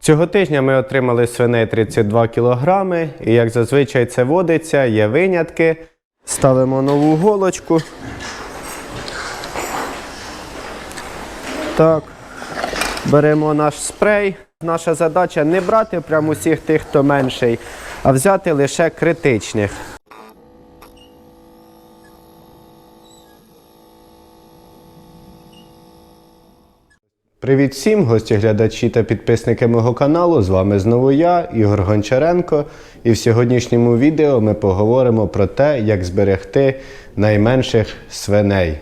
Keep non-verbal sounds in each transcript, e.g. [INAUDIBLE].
Цього тижня ми отримали свиней 32 кг, і як зазвичай це водиться, є винятки. Ставимо нову голочку. Так. Беремо наш спрей. Наша задача не брати прям усіх тих, хто менший, а взяти лише критичних. Привіт всім, гості, глядачі та підписники мого каналу. З вами знову я, Ігор Гончаренко. І в сьогоднішньому відео ми поговоримо про те, як зберегти найменших свиней.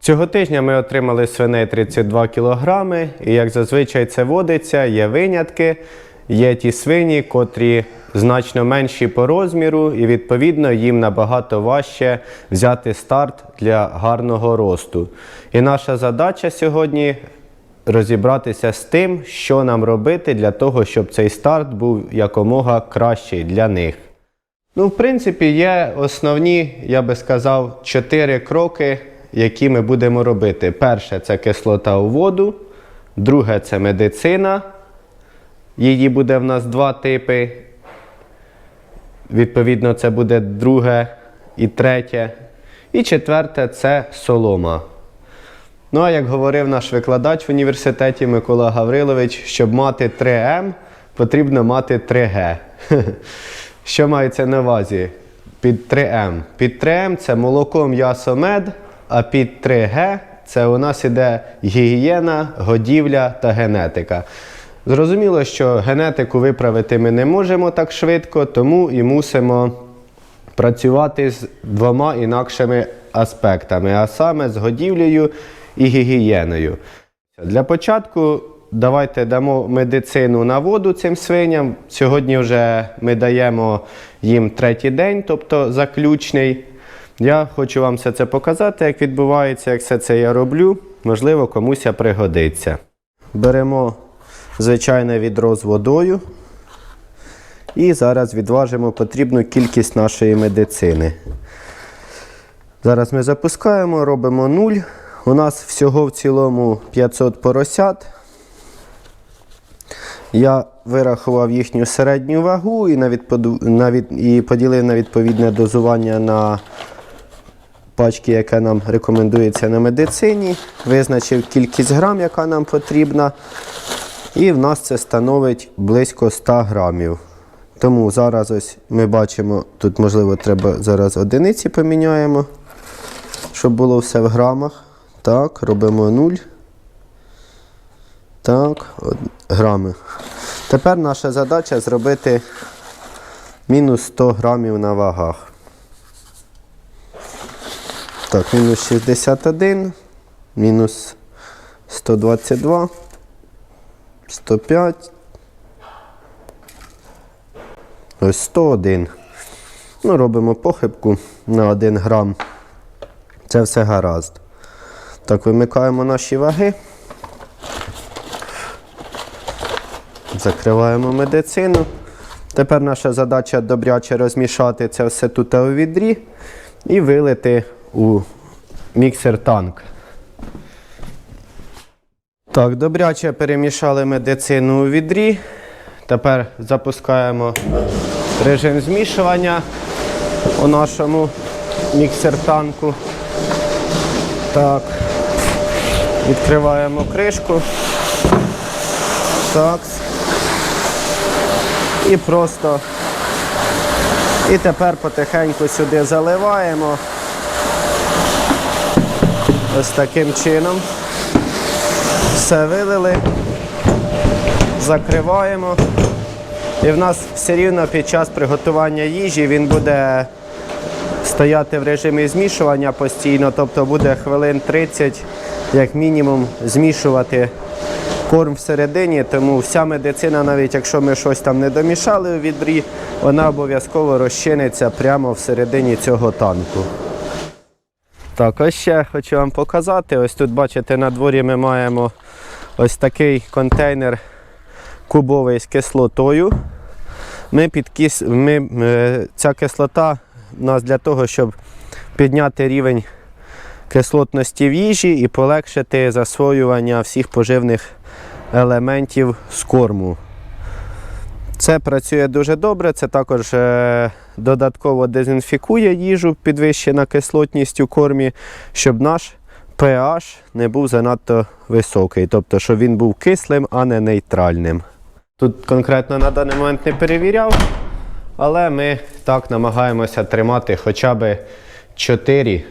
Цього тижня ми отримали свиней 32 кг, і як зазвичай це водиться, є винятки. Є ті свині, котрі значно менші по розміру, і відповідно їм набагато важче взяти старт для гарного росту. І наша задача сьогодні розібратися з тим, що нам робити для того, щоб цей старт був якомога кращий для них. Ну, в принципі, є основні, я би сказав, чотири кроки, які ми будемо робити. Перше це кислота у воду, друге це медицина. Її буде в нас два типи. Відповідно, це буде друге і третє. І четверте це солома. Ну, а як говорив наш викладач в університеті Микола Гаврилович, щоб мати 3М, потрібно мати 3Г. [LAUGHS] Що мається на увазі? Під 3М. Під 3М це молоко, м'ясо, мед, а під 3Г це у нас іде гігієна, годівля та генетика. Зрозуміло, що генетику виправити ми не можемо так швидко, тому і мусимо працювати з двома інакшими аспектами, а саме з годівлею і гігієною. Для початку давайте дамо медицину на воду цим свиням. Сьогодні вже ми даємо їм третій день, тобто заключний. Я хочу вам все це показати, як відбувається, як все це я роблю. Можливо, комусь пригодиться. Беремо звичайне відро з водою. І зараз відважимо потрібну кількість нашої медицини. Зараз ми запускаємо, робимо 0. У нас всього в цілому 500 поросят. Я вирахував їхню середню вагу і, і поділив на відповідне дозування на пачки, яке нам рекомендується на медицині. Визначив кількість грам, яка нам потрібна. І в нас це становить близько 100 грамів. Тому зараз ось ми бачимо, тут, можливо, треба зараз одиниці поміняємо, щоб було все в грамах. Так, робимо 0. Так, грами. Тепер наша задача зробити мінус 100 грамів на вагах. Так, мінус 61, мінус 122, 105. Ось 101. Ну, робимо похибку на 1 грам. Це все гаразд. Так, вимикаємо наші ваги. Закриваємо медицину. Тепер наша задача добряче розмішати це все тут у відрі і вилити у міксер-танк. Так, добряче перемішали медицину у відрі. Тепер запускаємо режим змішування у нашому міксер-танку. Так. Відкриваємо кришку. Так. І просто. І тепер потихеньку сюди заливаємо. Ось таким чином. Все вилили. Закриваємо. І в нас все рівно під час приготування їжі він буде стояти в режимі змішування постійно, тобто буде хвилин 30, як мінімум, змішувати корм всередині. Тому вся медицина, навіть якщо ми щось там не домішали у відрі, вона обов'язково розчиниться прямо всередині цього танку. Так, ось ще хочу вам показати. Ось тут, бачите, на дворі ми маємо ось такий контейнер кубовий з кислотою. Ми під кис... ми, е, ця кислота нас для того, щоб підняти рівень кислотності в їжі і полегшити засвоювання всіх поживних елементів з корму. Це працює дуже добре, це також е, додатково дезінфікує їжу, підвищена кислотність у кормі, щоб наш pH не був занадто високий, тобто, щоб він був кислим, а не нейтральним. Тут конкретно на даний момент не перевіряв, але ми так намагаємося тримати хоча б 4.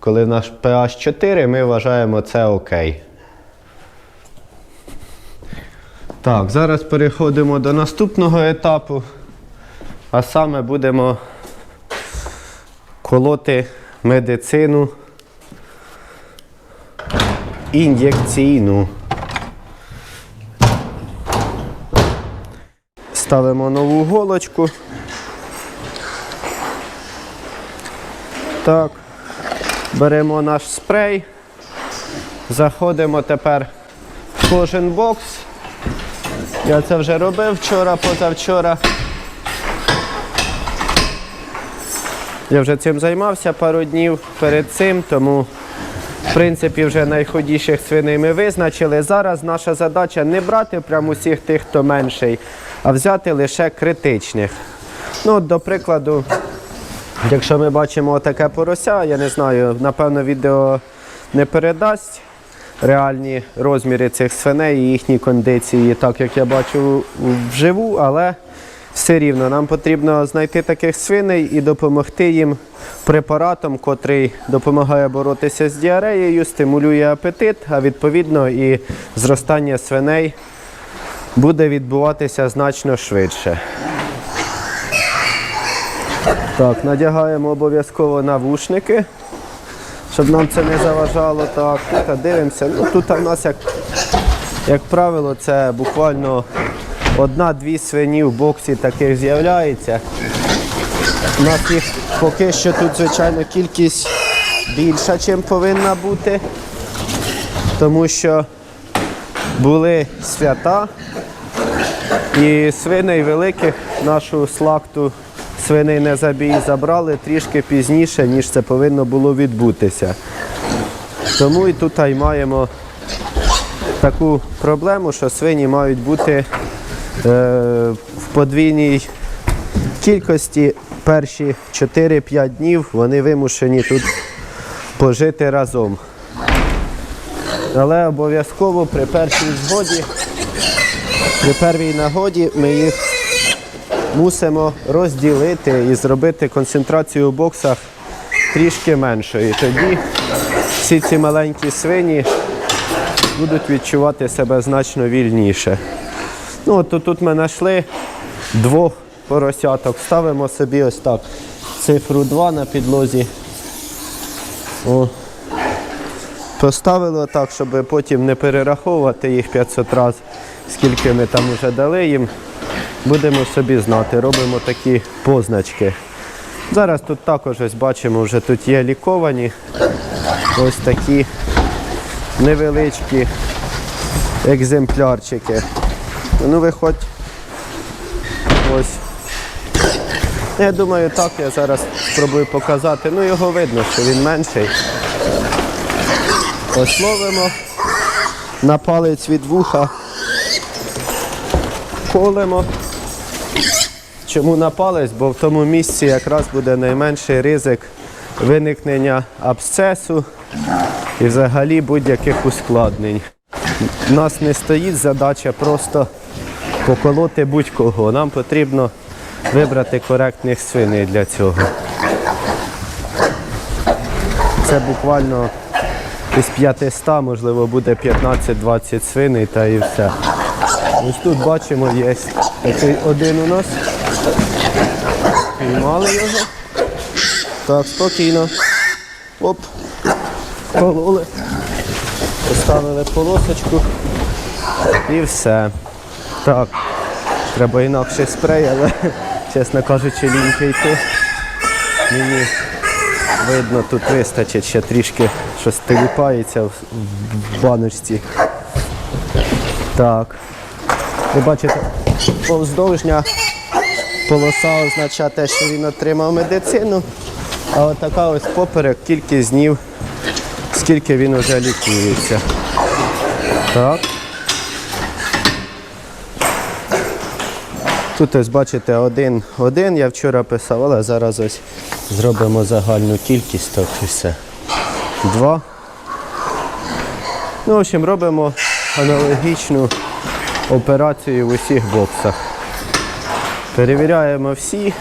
Коли наш pH 4, ми вважаємо це окей. Так, зараз переходимо до наступного етапу, а саме будемо колоти медицину ін'єкційну. Ставимо нову голочку. Так, беремо наш спрей, заходимо тепер в кожен бокс. Я це вже робив вчора, позавчора. Я вже цим займався пару днів перед цим, тому в принципі вже найходіших свиней ми визначили. Зараз наша задача не брати прям усіх тих, хто менший, а взяти лише критичних. Ну, до прикладу, якщо ми бачимо таке порося, я не знаю, напевно, відео не передасть реальні розміри цих свиней і їхні кондиції, так як я бачу вживу, але все рівно нам потрібно знайти таких свиней і допомогти їм препаратом, котрий допомагає боротися з діареєю, стимулює апетит, а відповідно і зростання свиней буде відбуватися значно швидше. Так, надягаємо обов'язково навушники щоб нам це не заважало. Так, тут дивимося. Ну, тут в нас, як, як правило, це буквально одна-дві свині в боксі таких з'являється. У нас їх поки що тут, звичайно, кількість більша, ніж повинна бути, тому що були свята і свиней великих нашу слакту свиней не забій забрали трішки пізніше, ніж це повинно було відбутися. Тому і тут і маємо таку проблему, що свині мають бути е, в подвійній кількості перші 4-5 днів вони вимушені тут пожити разом. Але обов'язково при першій згоді, при первій нагоді ми їх мусимо розділити і зробити концентрацію у боксах трішки меншою. Тоді всі ці маленькі свині будуть відчувати себе значно вільніше. Ну, от тут, ми знайшли двох поросяток. Ставимо собі ось так цифру 2 на підлозі. О. Поставили так, щоб потім не перераховувати їх 500 разів, скільки ми там вже дали їм. Будемо собі знати, робимо такі позначки. Зараз тут також ось бачимо, вже тут є ліковані. Ось такі невеличкі екземплярчики. Ну виходь. Ось. Я думаю, так я зараз спробую показати. Ну його видно, що він менший. Ось на палець від вуха. Колемо. Чому на палець? Бо в тому місці якраз буде найменший ризик виникнення абсцесу і взагалі будь-яких ускладнень. У нас не стоїть задача просто поколоти будь-кого. Нам потрібно вибрати коректних свиней для цього. Це буквально із 500, можливо, буде 15-20 свиней та і все. Ось тут бачимо, є такий один у нас. Піймали його. Так, спокійно. Оп. Пололи. Поставили полосочку. І все. Так. Треба інакше спрей, але, [LAUGHS] чесно кажучи, ліньки йти. Мені видно, тут вистачить ще трішки щось теліпається в в баночці. Так. Ви бачите, повздовжня полоса означає те, що він отримав медицину, а отака ось поперек кількість днів, скільки він вже лікується. Так. Тут ось бачите один, один я вчора писав, але зараз ось зробимо загальну кількість, так все. Два. Ну, в общем, робимо аналогічну операцію в усіх боксах. Перевіряємо всі.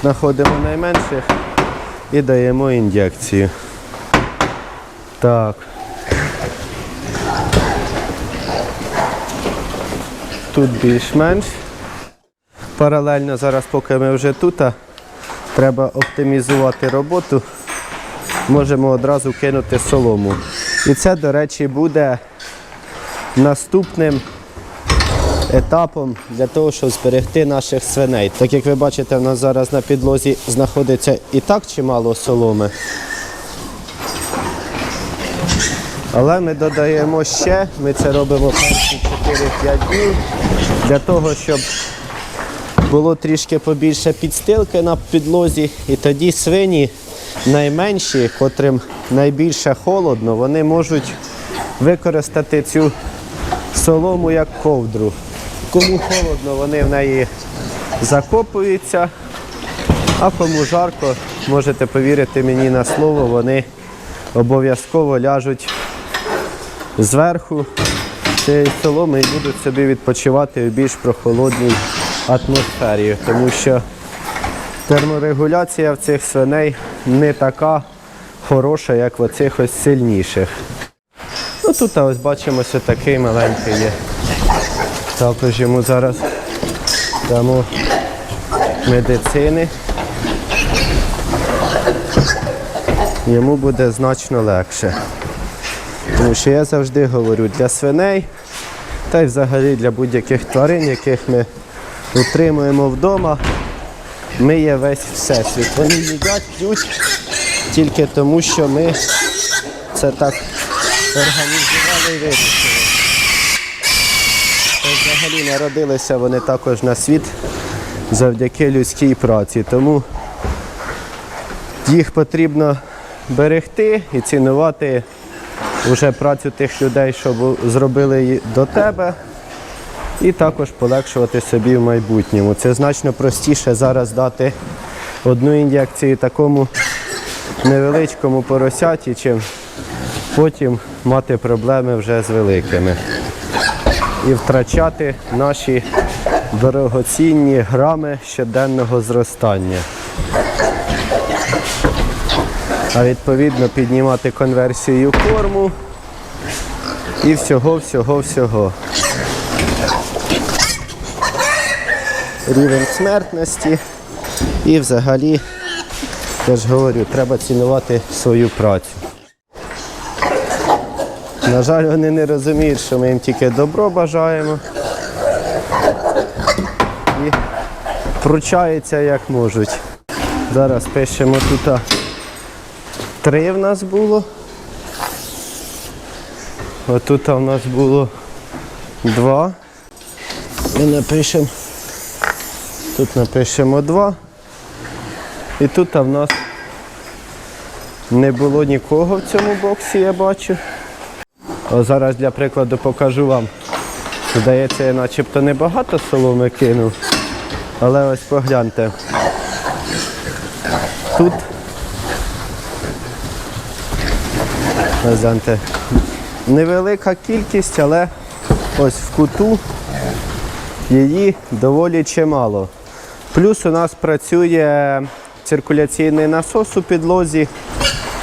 Знаходимо найменших і даємо ін'єкцію. Так. Тут більш-менш. Паралельно зараз, поки ми вже тут, треба оптимізувати роботу. Можемо одразу кинути солому. І це, до речі, буде наступним етапом для того, щоб зберегти наших свиней. Так як ви бачите, в нас зараз на підлозі знаходиться і так чимало соломи. Але ми додаємо ще, ми це робимо перші 4-5 днів для того, щоб було трішки побільше підстилки на підлозі, і тоді свині найменші, котрим найбільше холодно, вони можуть використати цю солому як ковдру. Кому холодно, вони в неї закопуються, а кому жарко, можете повірити мені на слово, вони обов'язково ляжуть зверху цієї соломи і будуть собі відпочивати у більш прохолодній атмосфері, тому що терморегуляція в цих свиней не така хороша, як в оцих ось сильніших. Ну тут ось бачимо, що такий маленький є. Також йому зараз дамо медицини. Йому буде значно легше. Тому що я завжди говорю для свиней та й взагалі для будь-яких тварин, яких ми утримуємо вдома, ми є весь всесвіт. Вони їдять, п'ють тільки тому, що ми це так організували і вирішили. Взагалі народилися вони також на світ завдяки людській праці. Тому їх потрібно берегти і цінувати вже працю тих людей, що зробили її до тебе, і також полегшувати собі в майбутньому. Це значно простіше зараз дати одну ін'єкцію такому невеличкому поросяті, чим потім мати проблеми вже з великими. І втрачати наші дорогоцінні грами щоденного зростання. А відповідно піднімати конверсію корму і всього, всього, всього. Рівень смертності і взагалі, я ж говорю, треба цінувати свою працю. На жаль, вони не розуміють, що ми їм тільки добро бажаємо. І пручаються як можуть. Зараз пишемо тут. Три в нас було. Отут в нас було два. Ми напишемо. Тут напишемо два. І тут в нас не було нікого в цьому боксі, я бачу. О, зараз для прикладу покажу вам. Здається, я начебто небагато соломи кинув. Але ось погляньте. Тут Ось гляньте. Невелика кількість, але ось в куту її доволі чимало. Плюс у нас працює циркуляційний насос у підлозі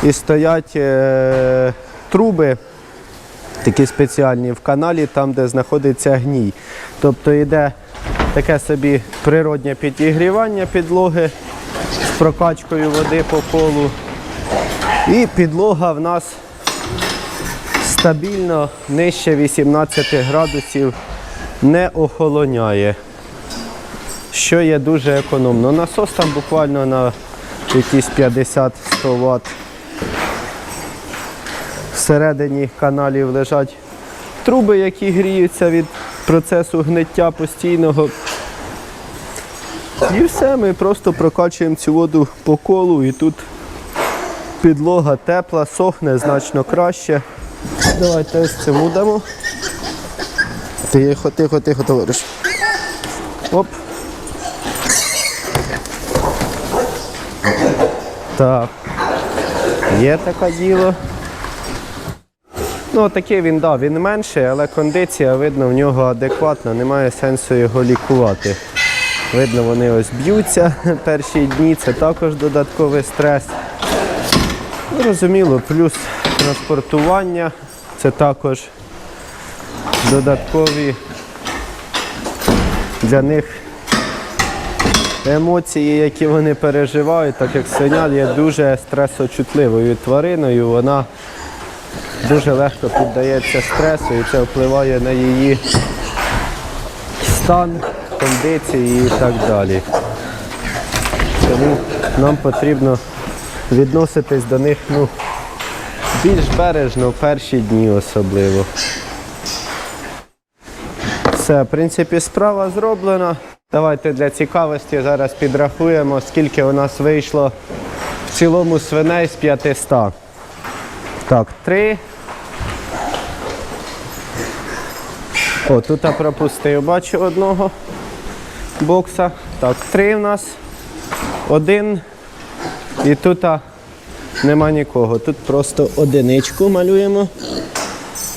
і стоять е, труби такі спеціальні в каналі, там, де знаходиться гній. Тобто йде таке собі природнє підігрівання підлоги з прокачкою води по колу. І підлога в нас стабільно нижче 18 градусів не охолоняє, що є дуже економно. Насос там буквально на якісь 50-100 Вт. Всередині каналів лежать труби, які гріються від процесу гниття постійного. І все, ми просто прокачуємо цю воду по колу і тут підлога тепла, сохне значно краще. Давайте ось цьому дамо. Тихо, тихо, тихо, товариш. Оп. Так. Є таке діло. Ну, такий він, да, він менший, але кондиція, видно, в нього адекватна, немає сенсу його лікувати. Видно, вони ось б'ються [LAUGHS] перші дні, це також додатковий стрес. Зрозуміло, плюс транспортування, це також додаткові для них емоції, які вони переживають, так як свиня є дуже стресочутливою твариною, вона дуже легко піддається стресу і це впливає на її стан, кондиції і так далі. Тому нам потрібно відноситись до них ну, більш бережно в перші дні особливо. Все, в принципі, справа зроблена. Давайте для цікавості зараз підрахуємо, скільки у нас вийшло в цілому свиней з 500. Так, три. О, тут я пропустив, бачу одного бокса. Так, три в нас. Один. І тут нема нікого. Тут просто одиничку малюємо.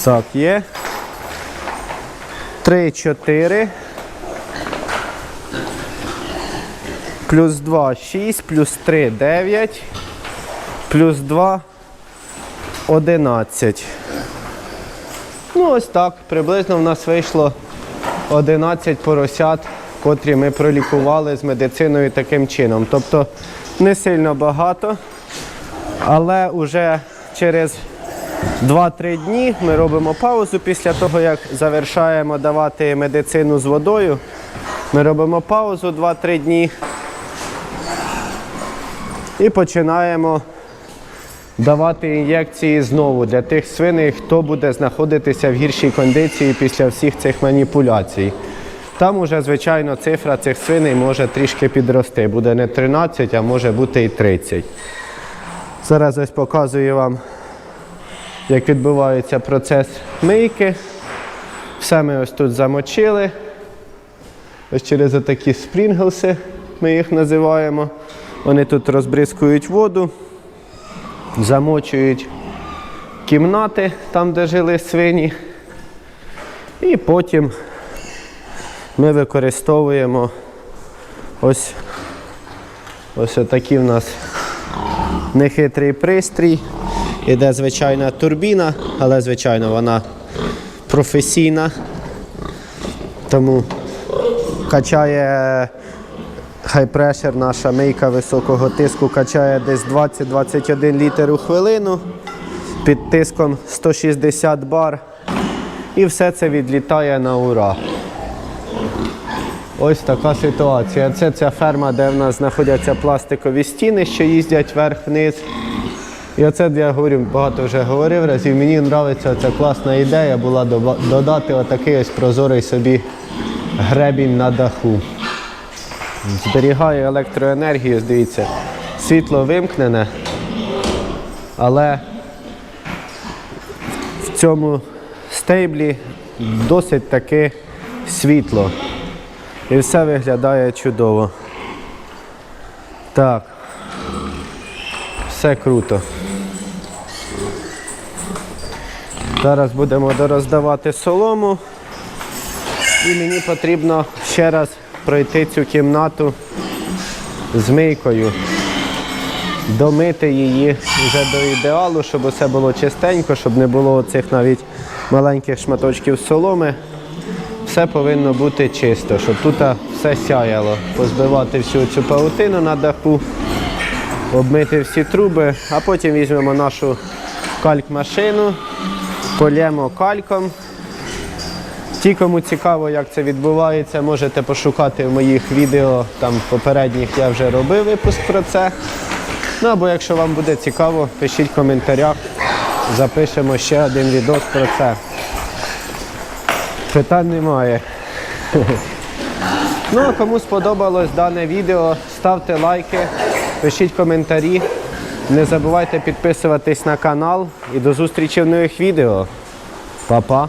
Так, є. 3, 4. Плюс 2, 6, плюс 3, 9. Плюс 2, 11. Ну, ось так. Приблизно в нас вийшло 11 поросят, котрі ми пролікували з медициною таким чином. Тобто не сильно багато, але вже через 2-3 дні ми робимо паузу після того, як завершаємо давати медицину з водою. Ми робимо паузу 2-3 дні і починаємо давати ін'єкції знову для тих свиней, хто буде знаходитися в гіршій кондиції після всіх цих маніпуляцій. Там уже, звичайно, цифра цих свиней може трішки підрости. Буде не 13, а може бути і 30. Зараз ось показую вам як відбувається процес мийки. Все ми ось тут замочили. Ось через отакі спрінглси ми їх називаємо. Вони тут розбризкують воду, замочують кімнати там, де жили свині. І потім ми використовуємо ось ось отакий в нас нехитрий пристрій. Іде звичайна турбіна, але, звичайно, вона професійна. Тому качає хайпрешер, наша мийка високого тиску качає десь 20-21 літр у хвилину під тиском 160 бар. І все це відлітає на ура. Ось така ситуація. Це ця ферма, де в нас знаходяться пластикові стіни, що їздять вверх-вниз. І оце я говорю, багато вже говорив разів. Мені подобається ця класна ідея була додати отакий ось прозорий собі гребінь на даху. Зберігає електроенергію, дивіться, світло вимкнене, але в цьому стейблі досить таки світло. І все виглядає чудово. Так. Все круто. Зараз будемо дороздавати солому. І мені потрібно ще раз пройти цю кімнату з мийкою. Домити її вже до ідеалу, щоб усе було чистенько, щоб не було цих навіть маленьких шматочків соломи. Все повинно бути чисто, щоб тут все сяяло. Позбивати всю цю паутину на даху обмити всі труби, а потім візьмемо нашу кальк-машину, полємо кальком. Ті, кому цікаво, як це відбувається, можете пошукати в моїх відео, там попередніх я вже робив випуск про це. Ну або якщо вам буде цікаво, пишіть в коментарях, запишемо ще один відос про це. Питань немає. [LAUGHS] Ну, а кому сподобалось дане відео, ставте лайки, пишіть коментарі. Не забувайте підписуватись на канал і до зустрічі в нових відео. Па-па!